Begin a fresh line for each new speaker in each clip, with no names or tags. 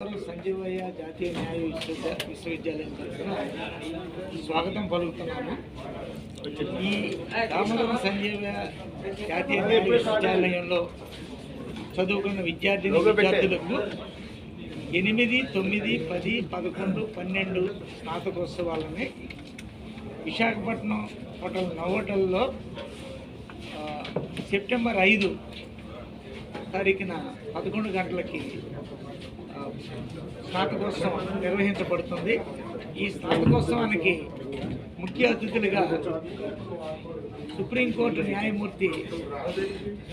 సంజీవయ్య జాతీయ న్యాయ విశ్వవిద్యా- విశ్వవిద్యాలయం తరఫున స్వాగతం పలుకుతున్నాము. ఈ దామోదరం సంజీవయ్య జాతీయ న్యాయ విశ్వవిద్యాలయంలో చదువుకున్న విద్యార్థిని విద్యార్థులకు ఎనిమిది తొమ్మిది పది పదకొండు పన్నెండు స్నాతకోత్సవాలని విశాఖపట్నం హోటల్ నవోటల్లో సెప్టెంబర్ ఐదు తారీఖున పదకొండు గంటలకి స్నాతకోత్సవం నిర్వహించబడుతుంది. ఈ స్నాతకోత్సవానికి ముఖ్య అతిథులుగా సుప్రీంకోర్టు న్యాయమూర్తి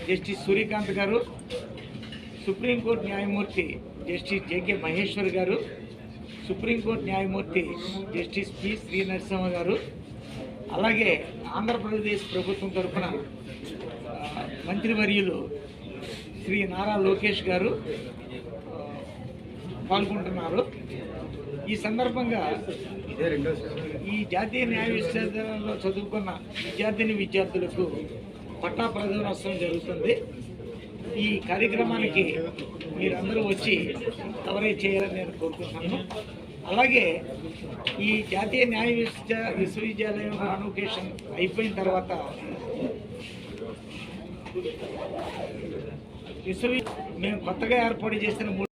జస్టిస్ సూర్యకాంత్ గారు సుప్రీంకోర్టు న్యాయమూర్తి జస్టిస్ జేకే మహేశ్వర్ గారు సుప్రీంకోర్టు న్యాయమూర్తి జస్టిస్ పి శ్రీ నరసింహ గారు అలాగే ఆంధ్రప్రదేశ్ ప్రభుత్వం తరఫున మంత్రివర్యులు శ్రీ నారా లోకేష్ గారు పాల్గొంటున్నారు. ఈ సందర్భంగా ఈ జాతీయ న్యాయ విశ్వవిద్యాలయంలో చదువుకున్న విద్యార్థిని విద్యార్థులకు పట్టా ప్రధానోత్సవం జరుగుతుంది. ఈ కార్యక్రమానికి మీరందరూ వచ్చి కవరేజ్ చేయాలని నేను కోరుకుంటున్నాను. అలాగే ఈ జాతీయ న్యాయ విశ్వ విశ్వవిద్యాలయం కాన్వకేషన్ అయిపోయిన తర్వాత విశ్వవి మేము కొత్తగా ఏర్పాటు చేసిన మూడు